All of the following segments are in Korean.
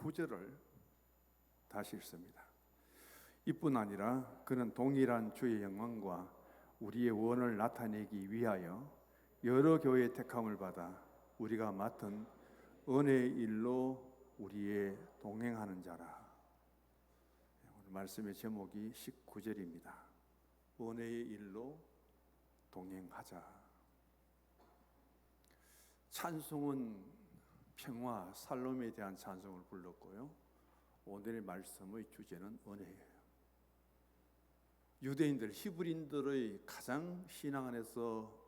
19절을 다시 읽습니다. 이뿐 아니라 그는 동일한 주의 영광과 우리의 원을 나타내기 위하여 여러 교회의 택함을 받아 우리가 맡은 은혜의 일로 우리의 동행하는 자라. 오늘 말씀의 제목이 19절입니다. 은혜의 일로 동행하자. 찬송은 평화, 살롬에 대한 찬송을 불렀고요. 오늘의 말씀의 주제는 은혜예요. 유대인들, 히브리인들의 가장 신앙 안에서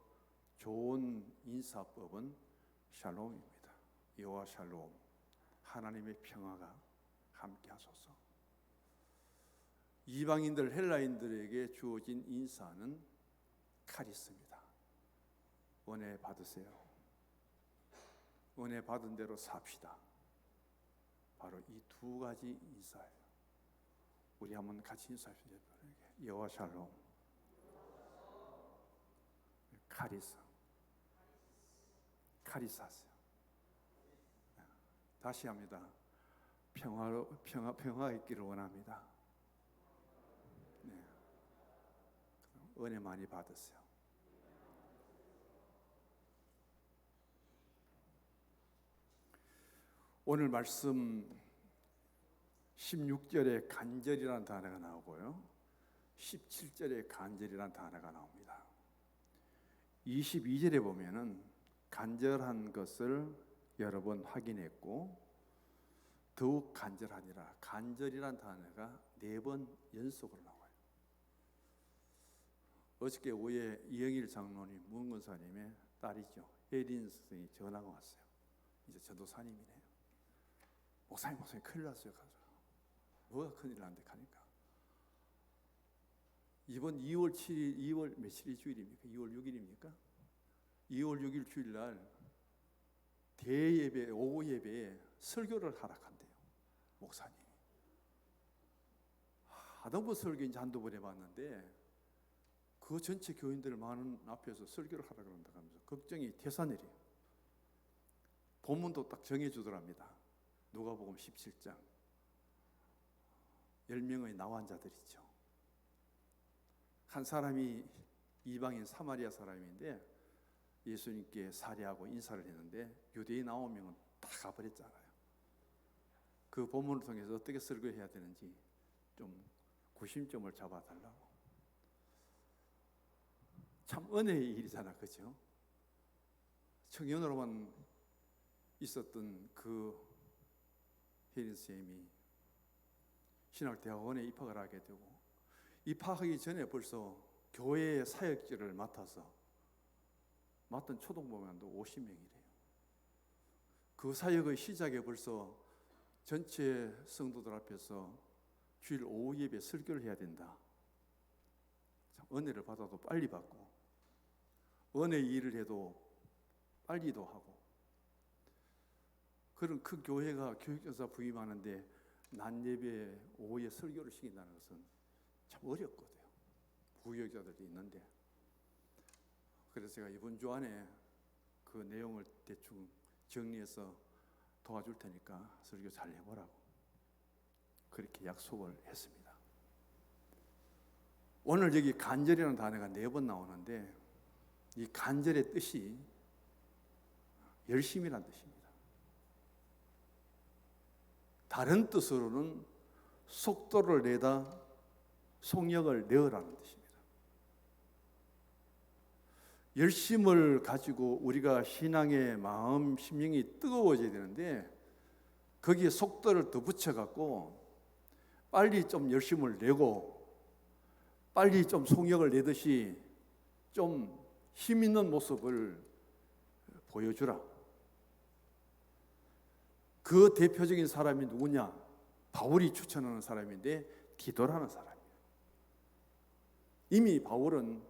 좋은 인사법은 샬롬입니다. 여호와 샬롬, 하나님의 평화가 함께하소서. 이방인들, 헬라인들에게 주어진 인사는 카리스입니다. 은혜 받으세요. 은혜 받은 대로 삽시다. 바로 이 두 가지 인사예요. 우리 한번 같이 인사합시다. 여호와 샬롬, 카리스, 카리사스. 다시 합니다. 평화로 평화 평화 있기를 원합니다. 네. 은혜 많이 받으세요. 오늘 말씀 16절에 간절이라는 단어가 나오고요. 17절에 간절이라는 단어가 나옵니다. 22절에 보면은 간절한 것을 여러 번 확인했고 더욱 간절하니라 간절이란 단어가 네 번 연속으로 나와요. 어저께 오후에 이영일 장로님 문근사님의 딸이죠 혜린 선생이 전화가 왔어요. 이제 전도사님이네요. 목사님 목사님 큰일 났어요. 가서 뭐가 큰일 난데 가니까 이번 2월 7일 2월 며칠이 주일입니까? 2월 6일입니까? 2월 6일 주일날 대예배 오후 예배에 설교를 하라 한대요. 목사님이 하던부 설교인지 한두 번 해봤는데 그 전체 교인들 많은 앞에서 설교를 하라 그런다 하면서 걱정이 태산이래요. 본문도 딱 정해주더랍니다. 누가복음 17장 10명의 나환 자들 있죠. 한 사람이 이방인 사마리아 사람인데 예수님께 살해하고 인사를 했는데 유대인 아홉 명은 다 가버렸잖아요. 그 본문을 통해서 어떻게 설교해야 되는지 좀 구심점을 잡아달라고. 참 은혜의 일이잖아, 그죠? 청년으로만 있었던 그 혜린 쌤이 신학대학원에 입학을 하게 되고 입학하기 전에 벌써 교회의 사역지를 맡아서 맡은 초등부만도 50명이래요. 그 사역의 시작에 벌써 전체 성도들 앞에서 주일 오후 예배 설교를 해야 된다. 참 은혜를 받아도 빨리 받고 은혜 일을 해도 빨리도 하고 그런 큰 교회가 교육전사 부임하는데 낮 예배 오후에 설교를 시킨다는 것은 참 어렵거든요. 부교육자들이 있는데 그래서 제가 이번 주 안에 그 내용을 대충 정리해서 도와줄 테니까 설교 잘 해보라고 그렇게 약속을 했습니다. 오늘 여기 간절이라는 단어가 네 번 나오는데 이 간절의 뜻이 열심이란 뜻입니다. 다른 뜻으로는 속도를 내다 속력을 내어라는 뜻입니다. 열심을 가지고 우리가 신앙의 마음, 심령이 뜨거워져야 되는데 거기에 속도를 더 붙여 갖고 빨리 좀 열심을 내고 빨리 좀 속력을 내듯이 좀 힘 있는 모습을 보여주라. 그 대표적인 사람이 누구냐? 바울이 추천하는 사람인데 기도라는 사람이에요. 이미 바울은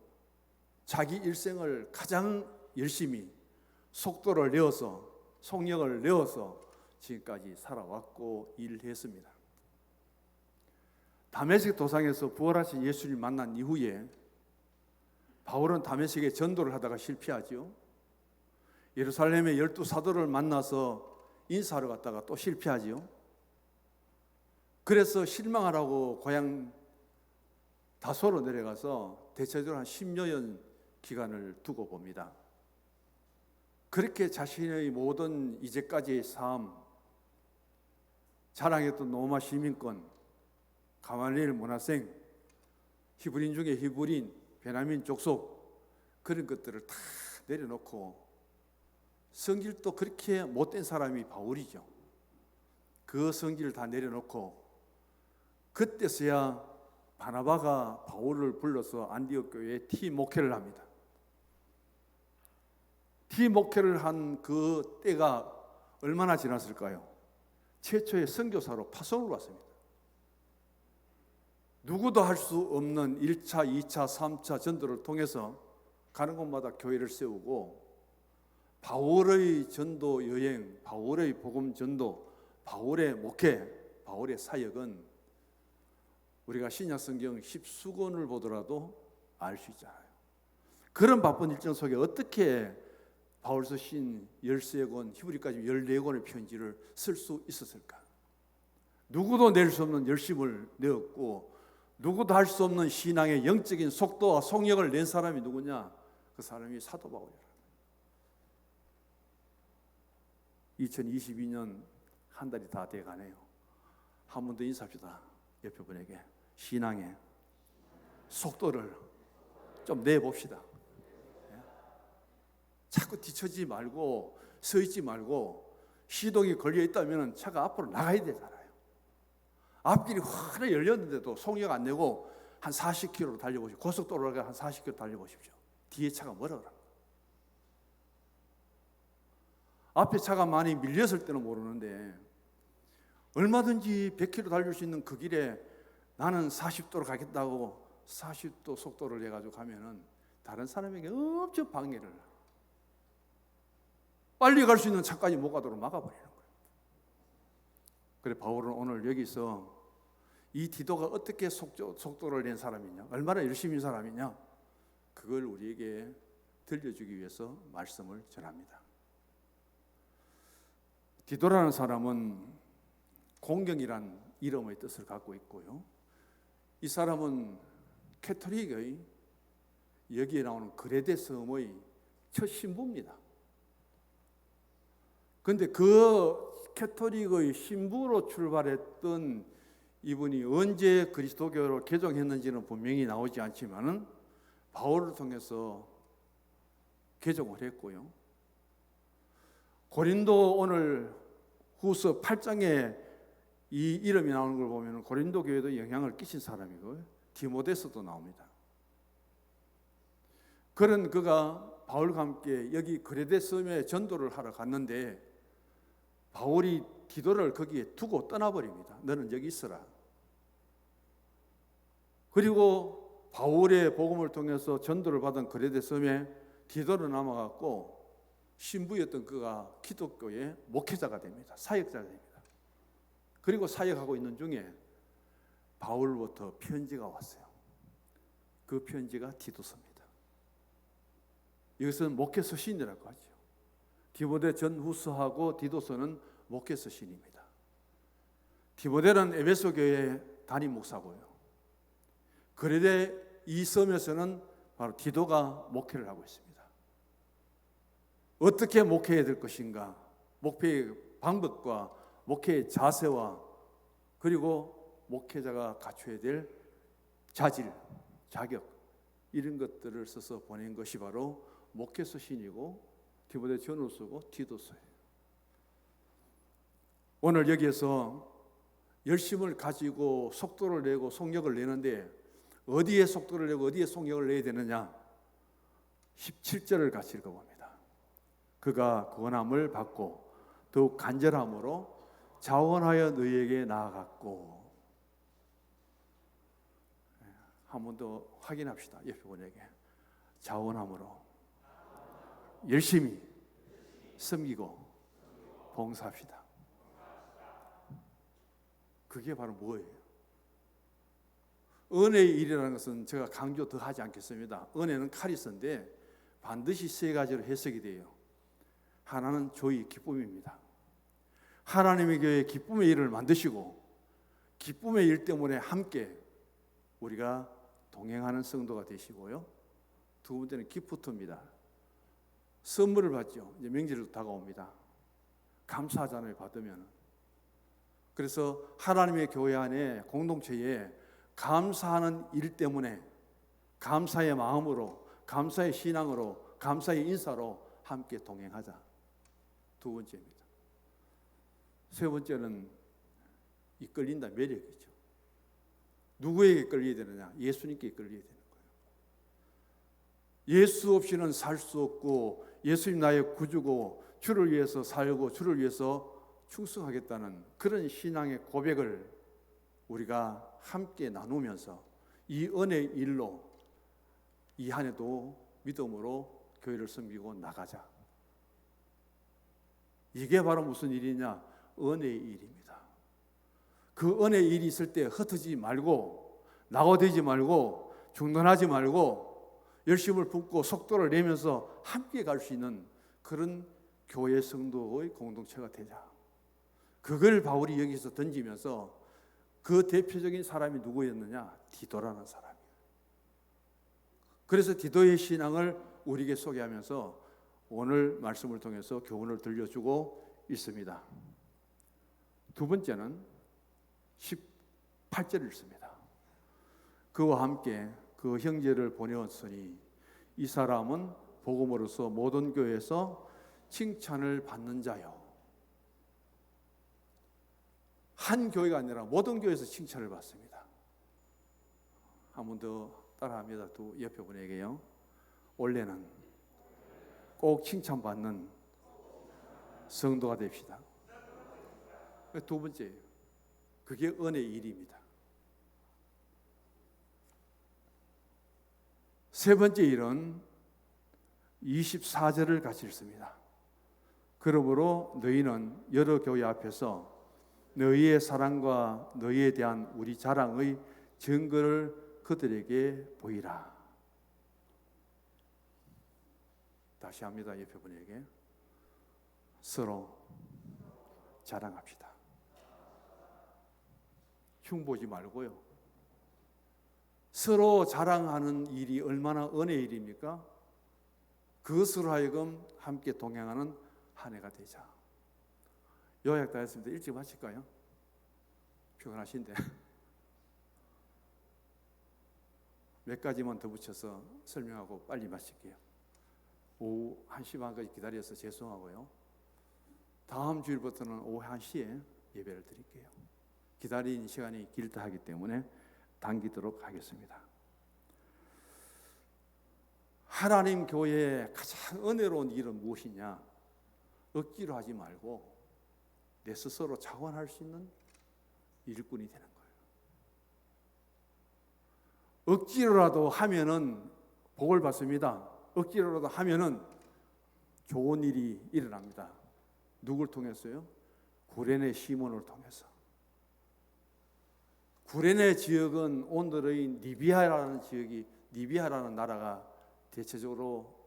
자기 일생을 가장 열심히 속도를 내어서 속력을 내어서 지금까지 살아왔고 일했습니다. 다메섹 도상에서 부활하신 예수를 만난 이후에 바울은 다메섹에 전도를 하다가 실패하지요. 예루살렘의 열두 사도를 만나서 인사하러 갔다가 또 실패하지요. 그래서 실망하라고 고향 다소로 내려가서 대체적으로 한 10여 년 기간을 두고 봅니다. 그렇게 자신의 모든 이제까지의 삶, 자랑했던 노마 시민권, 가말리엘 문화생, 히브린 중에 히브린, 베냐민 족속 그런 것들을 다 내려놓고 성질도 그렇게 못된 사람이 바울이죠. 그 성질을 다 내려놓고 그때서야 바나바가 바울을 불러서 안디옥 교회에 티 목회를 합니다. 티 목회를 한 그 때가 얼마나 지났을까요? 최초의 선교사로 파송을 왔습니다. 누구도 할 수 없는 1차, 2차, 3차 전도를 통해서 가는 곳마다 교회를 세우고 바울의 전도 여행, 바울의 복음 전도, 바울의 목회, 바울의 사역은 우리가 신약 성경 10수권을 보더라도 알 수 있잖아요. 그런 바쁜 일정 속에 어떻게 바울서 신 13권, 히브리까지 14권의 편지를 쓸 수 있었을까? 누구도 낼 수 없는 열심을 내었고 누구도 할 수 없는 신앙의 영적인 속도와 속력을 낸 사람이 누구냐? 그 사람이 사도 바울이라. 2022년 한 달이 다 돼 가네요. 한 번 더 인사합시다. 옆에 분에게 신앙의 속도를 좀 내봅시다. 예? 자꾸 뒤처지 말고 서 있지 말고 시동이 걸려 있다면 차가 앞으로 나가야 되잖아요. 앞길이 환히 열렸는데도 속력 안 내고 한 40km 달려보십시오. 고속도로를 한 40km 달려보십시오. 뒤에 차가 뭐라 그러 앞에 차가 많이 밀렸을 때는 모르는데 얼마든지 100km 달릴 수 있는 그 길에 나는 40도로 가겠다고 40도 속도를 해가지고 가면은 다른 사람에게 엄청 방해를 빨리 갈 수 있는 차까지 못 가도록 막아버리는 거예요. 그래 바울은 오늘 여기서 이 디도가 어떻게 속도, 속도를 낸 사람이냐, 얼마나 열심히 사람이냐, 그걸 우리에게 들려주기 위해서 말씀을 전합니다. 디도라는 사람은 공경이란 이름의 뜻을 갖고 있고요. 이 사람은 캐토릭의 여기에 나오는 그레데 섬의 첫 신부입니다. 그런데 그 캐토릭의 신부로 출발했던 이분이 언제 그리스도교로 개종했는지는 분명히 나오지 않지만은 바울을 통해서 개종을 했고요. 고린도 오늘 후서 8장에 이 이름이 나오는 걸 보면 고린도 교회도 영향을 끼친 사람이고 디모데서도 나옵니다. 그런 그가 바울과 함께 여기 그레데 섬에 전도를 하러 갔는데 바울이 디도를 거기에 두고 떠나버립니다. 너는 여기 있어라. 그리고 바울의 복음을 통해서 전도를 받은 그레데 섬에 디도로 남아갔고 신부였던 그가 기독교의 목회자가 됩니다. 사역자가 됩니다. 그리고 사역하고 있는 중에 바울부터 편지가 왔어요. 그 편지가 디도서입니다. 이것은 목회 서 신이라고 하죠. 디모데 전후서하고 디도서는 목회 서 신입니다. 디모데는 에베소 교회 담임 목사고요. 그런데 이 섬에서는 바로 디도가 목회를 하고 있습니다. 어떻게 목회해야 될 것인가? 목회의 방법과 목회의 자세와 그리고 목회자가 갖춰야 될 자질, 자격 이런 것들을 써서 보낸 것이 바로 목회서 신이고 디모데 전후서고 디도서예요. 오늘 여기에서 열심을 가지고 속도를 내고 속력을 내는데 어디에 속도를 내고 어디에 속력을 내야 되느냐? 17절을 같이 읽어봅니다. 그가 구원함을 받고 더욱 간절함으로 자원하여 너희에게 나아갔고 한 번 더 확인합시다. 옆에 분에게 자원함으로 열심히 섬기고 봉사합시다. 그게 바로 뭐예요? 은혜의 일이라는 것은 제가 강조 더 하지 않겠습니다. 은혜는 카리스인데 반드시 세 가지로 해석이 돼요. 하나는 조의 기쁨입니다. 하나님의 교회 기쁨의 일을 만드시고 기쁨의 일 때문에 함께 우리가 동행하는 성도가 되시고요. 두 번째는 기프트입니다. 선물을 받죠. 이제 명절도 다가옵니다. 감사하잖아요, 받으면. 그래서 하나님의 교회 안에 공동체에 감사하는 일 때문에 감사의 마음으로, 감사의 신앙으로, 감사의 인사로 함께 동행하자. 두 번째입니다. 세 번째는 이 끌린다 매력이죠. 누구에게 끌려야 되느냐? 예수님께 끌려야 되는 거예요. 예수 없이는 살 수 없고 예수님 나의 구주고 주를 위해서 살고 주를 위해서 충성하겠다는 그런 신앙의 고백을 우리가 함께 나누면서 이 은혜의 일로 이 한 해도 믿음으로 교회를 섬기고 나가자. 이게 바로 무슨 일이냐? 은혜의 일입니다. 그 은혜의 일이 있을 때 흩어지지 말고 낙오되지 말고 중단하지 말고 열심을 붓고 속도를 내면서 함께 갈 수 있는 그런 교회 성도의 공동체가 되자. 그걸 바울이 여기서 던지면서 그 대표적인 사람이 누구였느냐? 디도라는 사람이에요. 그래서 디도의 신앙을 우리에게 소개하면서 오늘 말씀을 통해서 교훈을 들려주고 있습니다. 두 번째는 18절을 읽습니다. 그와 함께 그 형제를 보내었으니 이 사람은 복음으로서 모든 교회에서 칭찬을 받는 자요. 한 교회가 아니라 모든 교회에서 칭찬을 받습니다. 한 번 더 따라합니다. 두 옆에 분에게요. 원래는 꼭 칭찬받는 성도가 됩시다. 두 번째예요. 그게 은혜의 일입니다. 세 번째 일은 24절을 같이 읽습니다. 그러므로 너희는 여러 교회 앞에서 너희의 사랑과 너희에 대한 우리 자랑의 증거를 그들에게 보이라. 다시 합니다. 옆에 분에게 서로 자랑합시다. 흉보지 말고요. 서로 자랑하는 일이 얼마나 은혜의 일입니까? 그것으로 하여금 함께 동행하는 한 해가 되자. 요약 다 했습니다. 일찍 마실까요? 피곤하신데. 몇 가지만 더 붙여서 설명하고 빨리 마실게요. 오후 1시 반까지 기다려서 죄송하고요. 다음 주일부터는 오후 1시에 예배를 드릴게요. 기다리는 시간이 길다 하기 때문에 당기도록 하겠습니다. 하나님 교회의 가장 은혜로운 일은 무엇이냐? 억지로 하지 말고 내 스스로 자원할 수 있는 일꾼이 되는 거예요. 억지로라도 하면은 복을 받습니다. 억지로라도 하면은 좋은 일이 일어납니다. 누굴 통해서요? 구레네 시몬을 통해서. 구레네 지역은 오늘의 리비아라는 지역이 리비아라는 나라가 대체적으로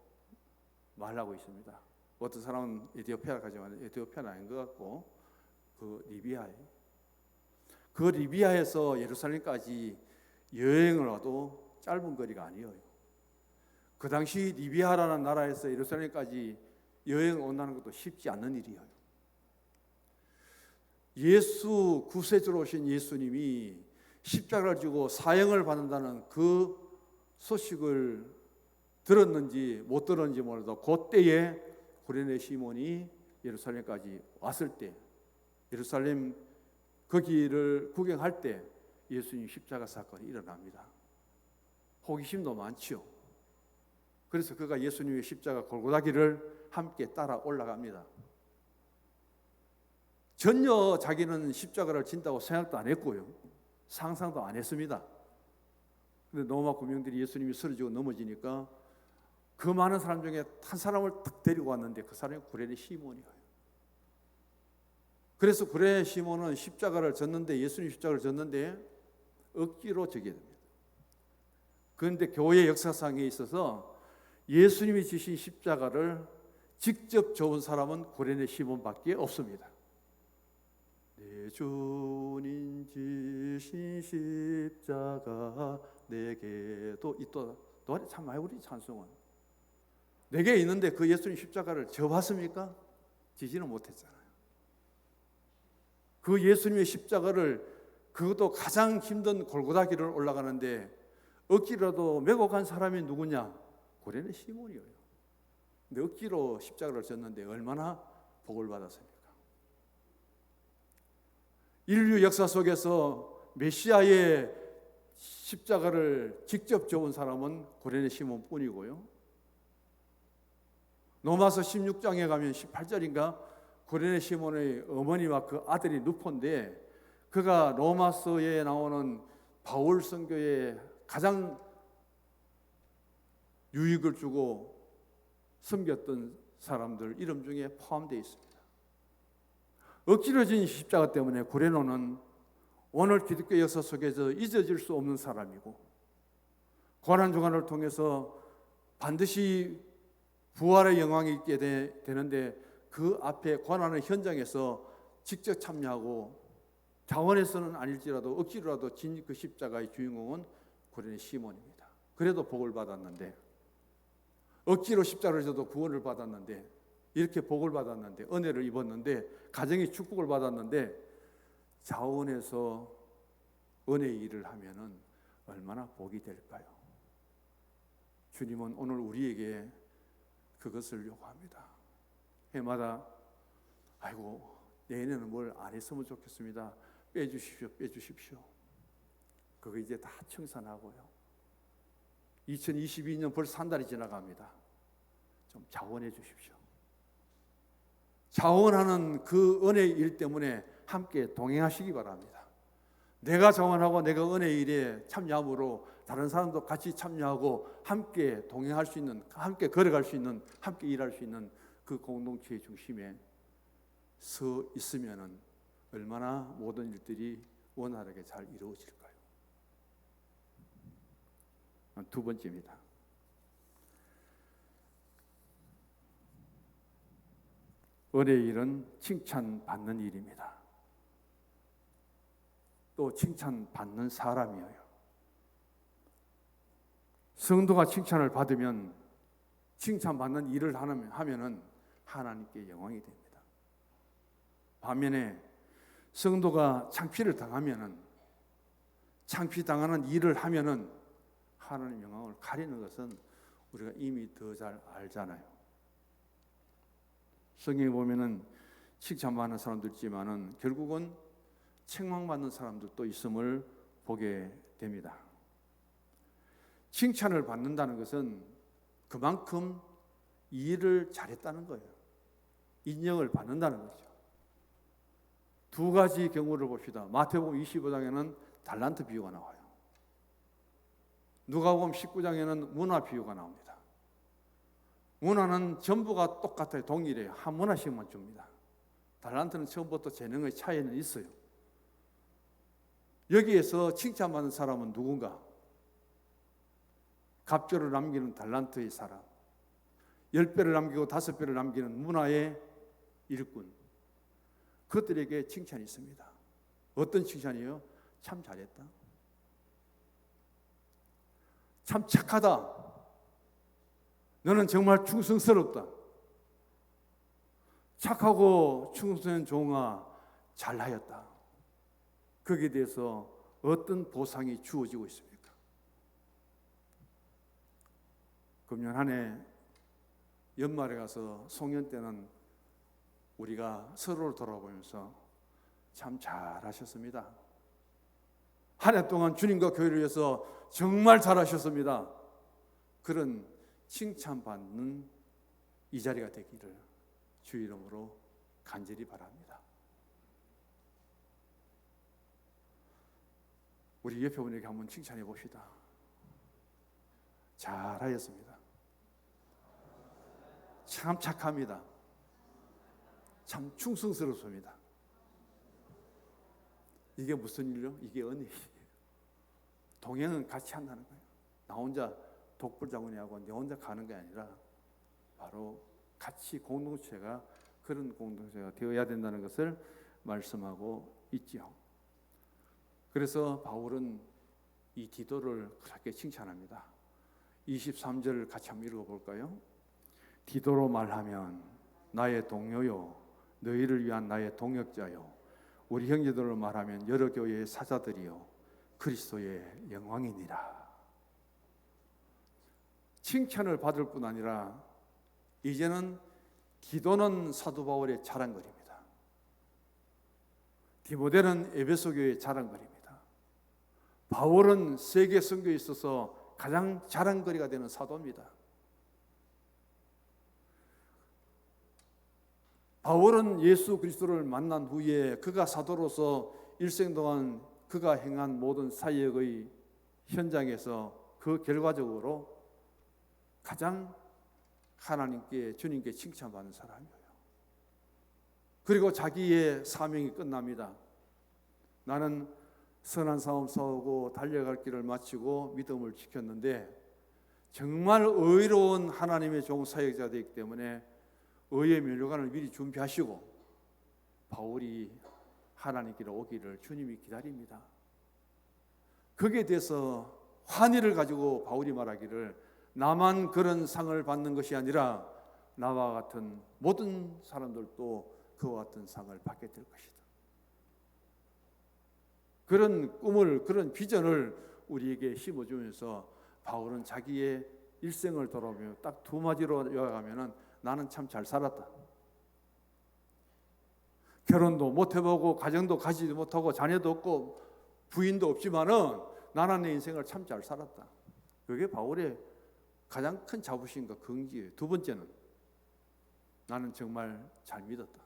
말하고 있습니다. 어떤 사람은 에티오피아를 가지만 에티오피아는 아닌 것 같고 그 리비아에 그 리비아에서 예루살렘까지 여행을 와도 짧은 거리가 아니에요. 그 당시 리비아라는 나라에서 예루살렘까지 여행 온다는 것도 쉽지 않는 일이에요. 예수 구세주로 오신 예수님이 십자가를 지고 사형을 받는다는 그 소식을 들었는지 못 들었는지 몰라도 그때에 구레네 시몬이 예루살렘까지 왔을 때 예루살렘 거기를 구경할 때 예수님 십자가 사건이 일어납니다. 호기심도 많지요. 그래서 그가 예수님의 십자가 골고다기를 함께 따라 올라갑니다. 전혀 자기는 십자가를 진다고 생각도 안 했고요. 상상도 안 했습니다. 근데 노마 구명들이 예수님이 쓰러지고 넘어지니까 그 많은 사람 중에 한 사람을 딱 데리고 왔는데 그 사람이 구레네 시몬이에요. 그래서 구레네 시몬은 십자가를 졌는데 예수님 십자가를 졌는데 억지로 지게 됩니다. 그런데 교회 역사상에 있어서 예수님이 지신 십자가를 직접 져온 사람은 구레네 시몬밖에 없습니다. 네, 내 주님 지신 십자가 내게도 이또 노래 참 많이 우리 찬송은 내게 있는데 그 예수님 십자가를 져봤습니까? 지지는 못했잖아요. 그 예수님의 십자가를 그것도 가장 힘든 골고다 길을 올라가는데 억지로도 메고 간 사람이 누구냐? 고레네 시몬이에요. 근데 억지로 십자가를 졌는데 얼마나 복을 받았습니까? 인류 역사 속에서 메시아의 십자가를 직접 져온 사람은 고레네 시몬뿐이고요. 로마서 16장에 가면 18절인가 고레네 시몬의 어머니와 그 아들이 누포인데 그가 로마서에 나오는 바울 선교의 가장 유익을 주고 섬겼던 사람들 이름 중에 포함되어 있습니다. 억지로 진 십자가 때문에 구레노는 오늘 기독교 역사 속에서 잊어질 수 없는 사람이고 고난 주간을 통해서 반드시 부활의 영광이 있게 되, 되는데 그 앞에 고난의 현장에서 직접 참여하고 자원에서는 아닐지라도 억지로라도 진 그 십자가의 주인공은 구레네 시몬입니다. 그래도 복을 받았는데 억지로 십자가를 져도 구원을 받았는데 이렇게 복을 받았는데 은혜를 입었는데 가정이 축복을 받았는데 자원에서 은혜 일을 하면은 얼마나 복이 될까요? 주님은 오늘 우리에게 그것을 요구합니다. 해마다 아이고 내년에는 뭘 안 했으면 좋겠습니다. 빼주십시오, 빼주십시오. 그거 이제 다 청산하고요. 2022년 벌써 한 달이 지나갑니다. 좀 자원해 주십시오. 자원하는 그 은혜 일 때문에 함께 동행하시기 바랍니다. 내가 자원하고 내가 은혜 일에 참여함으로 다른 사람도 같이 참여하고 함께 동행할 수 있는, 함께 걸어갈 수 있는, 함께 일할 수 있는 그 공동체의 중심에 서 있으면은 얼마나 모든 일들이 원활하게 잘 이루어질까요? 두 번째입니다. 은혜 일은 칭찬받는 일입니다. 또 칭찬받는 사람이에요. 성도가 칭찬을 받으면 칭찬받는 일을 하면은 하나님께 영광이 됩니다. 반면에 성도가 창피를 당하면은 창피 당하는 일을 하면은 하나님 영광을 가리는 것은 우리가 이미 더 잘 알잖아요. 성경에 보면은 칭찬받는 사람도 있지만은 결국은 책망받는 사람들도 있음을 보게 됩니다. 칭찬을 받는다는 것은 그만큼 일을 잘했다는 거예요. 인정을 받는다는 거죠. 두 가지 경우를 봅시다. 마태복음 25장에는 달란트 비유가 나와요. 누가복음 19장에는 문화 비유가 나옵니다. 문화는 전부가 똑같아요. 동일해요. 한 문화씩만 줍니다. 달란트는 처음부터 재능의 차이는 있어요. 여기에서 칭찬받는 사람은 누군가? 갑절을 남기는 달란트의 사람, 열 배를 남기고 다섯 배를 남기는 문화의 일꾼. 그들에게 칭찬이 있습니다. 어떤 칭찬이요? 참 잘했다. 참 착하다. 너는 정말 충성스럽다. 착하고 충성된 종아 잘하였다. 거기에 대해서 어떤 보상이 주어지고 있습니까? 금년 한 해 연말에 가서 송년 때는 우리가 서로를 돌아보면서 참 잘하셨습니다. 한 해 동안 주님과 교회를 위해서 정말 잘하셨습니다. 그런 칭찬받는 이 자리가 되기를 주 이름으로 간절히 바랍니다. 우리 옆에 분에게 한번 칭찬해 봅시다. 잘하였습니다. 참 착합니다. 참 충성스럽습니다. 이게 무슨 일이요? 이게 은혜예요. 동행은 같이 한다는 거예요. 나 혼자 독불장군이하고 내 혼자 가는 게 아니라 바로 같이 공동체가 그런 공동체가 되어야 된다는 것을 말씀하고 있지요. 그래서 바울은 이 디도를 그렇게 칭찬합니다. 23절 같이 한번 읽어볼까요? 디도로 말하면 나의 동료요 너희를 위한 나의 동역자요 우리 형제들로 말하면 여러 교회의 사자들이요 그리스도의 영광이니라. 칭찬을 받을 뿐 아니라 이제는 기도는 사도 바울의 자랑거리입니다. 디모데는 에베소 교회의 자랑거리입니다. 바울은 세계 선교에 있어서 가장 자랑거리가 되는 사도입니다. 바울은 예수 그리스도를 만난 후에 그가 사도로서 일생 동안 그가 행한 모든 사역의 현장에서 그 결과적으로 가장 하나님께 주님께 칭찬받는 사람이에요. 그리고 자기의 사명이 끝납니다. 나는 선한 싸움 싸우고 달려갈 길을 마치고 믿음을 지켰는데 정말 의로운 하나님의 종 사역자 되기 때문에 의의 면류관을 미리 준비하시고 바울이 하나님께로 오기를 주님이 기다립니다. 거기에 대해서 환희를 가지고 바울이 말하기를 나만 그런 상을 받는 것이 아니라 나와 같은 모든 사람들도 그와 같은 상을 받게 될 것이다. 그런 꿈을 그런 비전을 우리에게 심어주면서 바울은 자기의 일생을 돌아보며 딱 두 마디로 요약하면은 나는 참 잘 살았다. 결혼도 못 해보고 가정도 가지도 못하고 자녀도 없고 부인도 없지만은 나는 내 인생을 참 잘 살았다. 그게 바울의 가장 큰 자부심과 긍지예요. 두 번째는 나는 정말 잘 믿었다.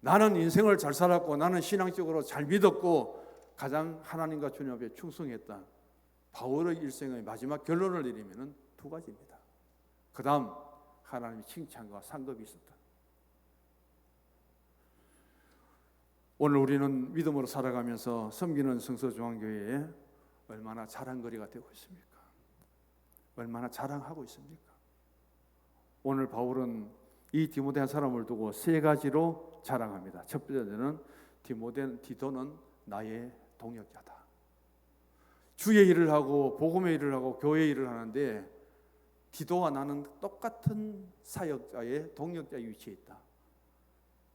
나는 인생을 잘 살았고 나는 신앙적으로 잘 믿었고 가장 하나님과 주님 앞에 충성했다. 바울의 일생의 마지막 결론을 내리면 두 가지입니다. 그 다음 하나님의 칭찬과 상급이 있었다. 오늘 우리는 믿음으로 살아가면서 섬기는 성서중앙교회에 얼마나 자랑거리가 되고 있습니까? 얼마나 자랑하고 있습니까? 오늘 바울은 이 디모데 한 사람을 두고 세 가지로 자랑합니다. 첫 번째는 디모데 디도는 나의 동역자다. 주의 일을 하고 복음의 일을 하고 교회 일을 하는데 디도와 나는 똑같은 사역자의 동역자 위치에 있다.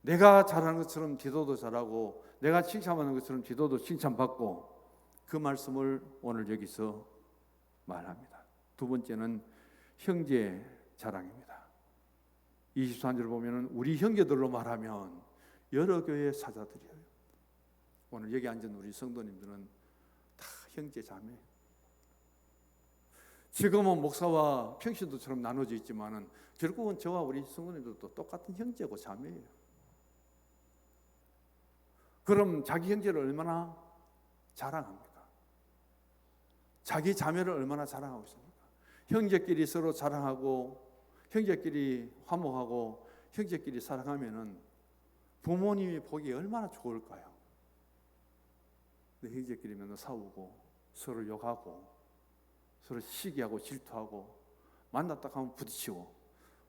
내가 잘하는 것처럼 디도도 잘하고 내가 칭찬하는 것처럼 디도도 칭찬받고 그 말씀을 오늘 여기서 말합니다. 두 번째는 형제 자랑입니다. 23절 보면은 우리 형제들로 말하면 여러 교회 사자들이에요. 오늘 여기 앉은 우리 성도님들은 다 형제 자매. 지금은 목사와 평신도처럼 나눠져 있지만은 결국은 저와 우리 성도님들도 똑같은 형제고 자매예요. 그럼 자기 형제를 얼마나 자랑합니까? 자기 자매를 얼마나 자랑하고 있습니까? 형제끼리 서로 자랑하고 형제끼리 화목하고 형제끼리 사랑하면은 부모님이 보기 얼마나 좋을까요? 내 형제끼리 맨날 싸우고 서로 욕하고 서로 시기하고 질투하고 만났다 하면 부딪히고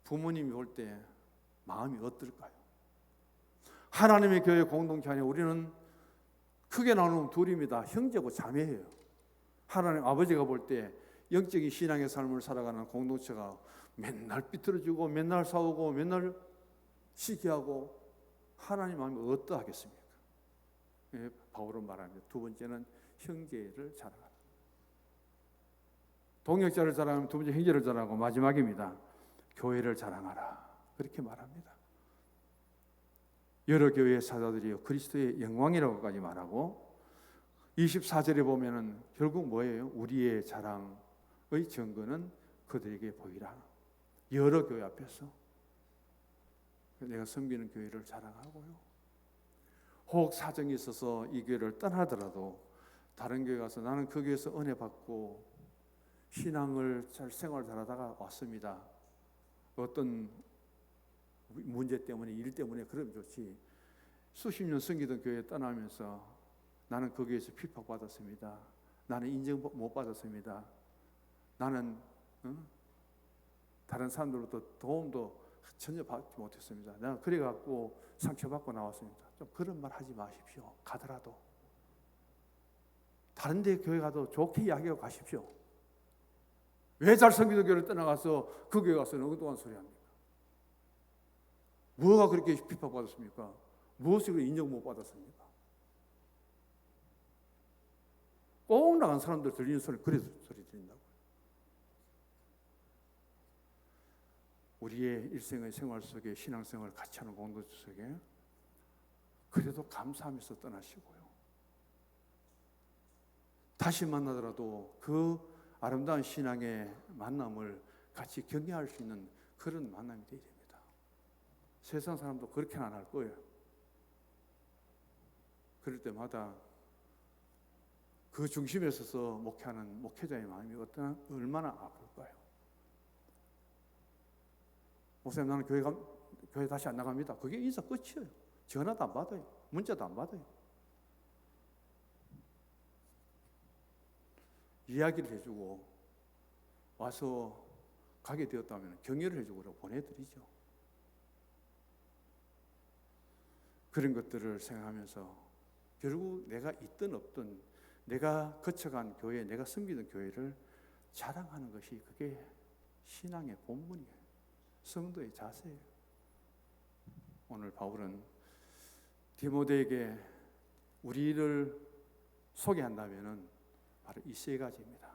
부모님이 볼때 마음이 어떨까요? 하나님의 교회 공동체 안에 우리는 크게 나누면 둘입니다. 형제고 자매예요. 하나님 아버지가 볼 때 영적인 신앙의 삶을 살아가는 공동체가 맨날 삐뚤어지고 맨날 싸우고 맨날 시기하고 하나님 마음이 어떠하겠습니까? 예, 바울은 말합니다. 두 번째는 형제를 자랑하라. 동역자를 자랑하면 두 번째 형제를 자랑하고 마지막입니다. 교회를 자랑하라. 그렇게 말합니다. 여러 교회의 사자들이 그리스도의 영광이라고까지 말하고 24절에 보면은 결국 뭐예요? 우리의 자랑의 증거는 그들에게 보이라. 여러 교회 앞에서 내가 섬기는 교회를 자랑하고요. 혹 사정이 있어서 이 교회를 떠나더라도 다른 교회 가서 나는 그 교회에서 은혜 받고 신앙을 잘 생활 잘하다가 왔습니다. 어떤 문제 때문에 일 때문에 그럼 좋지. 수십 년 섬기던 교회 떠나면서 나는 거기에서 핍박받았습니다. 나는 인정 못 받았습니다. 나는 어? 다른 사람들로부터 도움도 전혀 받지 못했습니다. 내가 그래 갖고 상처받고 나왔습니다. 좀 그런 말 하지 마십시오. 가더라도 다른 데 교회 가도 좋게 이야기하고 가십시오. 왜 잘생기던 교회를 떠나가서 그 교회 가서 엉뚱한 소리 합니까? 뭐가 그렇게 비판받았습니까? 무엇을 인정 못 받았습니까? 꼭 나간 사람들 들리는 소리 그래서 소리 들린다고. 우리의 일생의 생활 속에 신앙생활을 같이 하는 공동체 속에 그래도 감사하면서 떠나시고요. 다시 만나더라도 그 아름다운 신앙의 만남을 같이 경계할 수 있는 그런 만남이 되어야 됩니다. 세상 사람도 그렇게는 안 할 거예요. 그럴 때마다 그 중심에 서서 목회하는 목회자의 마음이 어떤 얼마나 아플까요? 목사님 나는 교회 가, 교회 다시 안 나갑니다. 그게 인사 끝이에요. 전화도 안 받아요. 문자도 안 받아요. 이야기를 해주고 와서 가게 되었다면 격려를 해주고 보내드리죠. 그런 것들을 생각하면서 결국 내가 있든 없든 내가 거쳐간 교회, 내가 섬기던 교회를 자랑하는 것이 그게 신앙의 본분이에요. 성도의 자세예요. 오늘 바울은 디모데에게 우리를 소개한다면은 바로 이 세 가지입니다.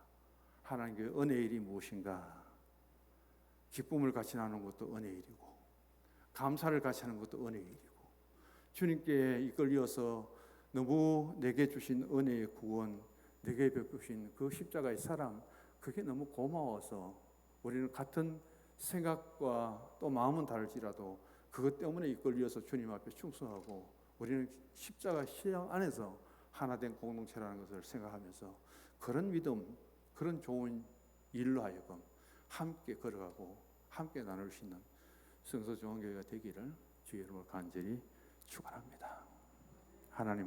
하나님의 은혜의 일이 무엇인가? 기쁨을 같이 나누는 것도 은혜의 일이고, 감사를 같이 하는 것도 은혜의 일이고, 주님께 이끌려서 너무 내게 주신 은혜의 구원, 내게 베푸신 그 십자가의 사랑, 그게 너무 고마워서 우리는 같은 생각과 또 마음은 다를지라도 그것 때문에 이끌려서 주님 앞에 충성하고 우리는 십자가 신앙 안에서 하나 된 공동체라는 것을 생각하면서 그런 믿음, 그런 좋은 일로 하여금 함께 걸어가고 함께 나눌 수 있는 성서 중앙교회가 되기를 주의 이름으로 간절히 축원합니다. 하나님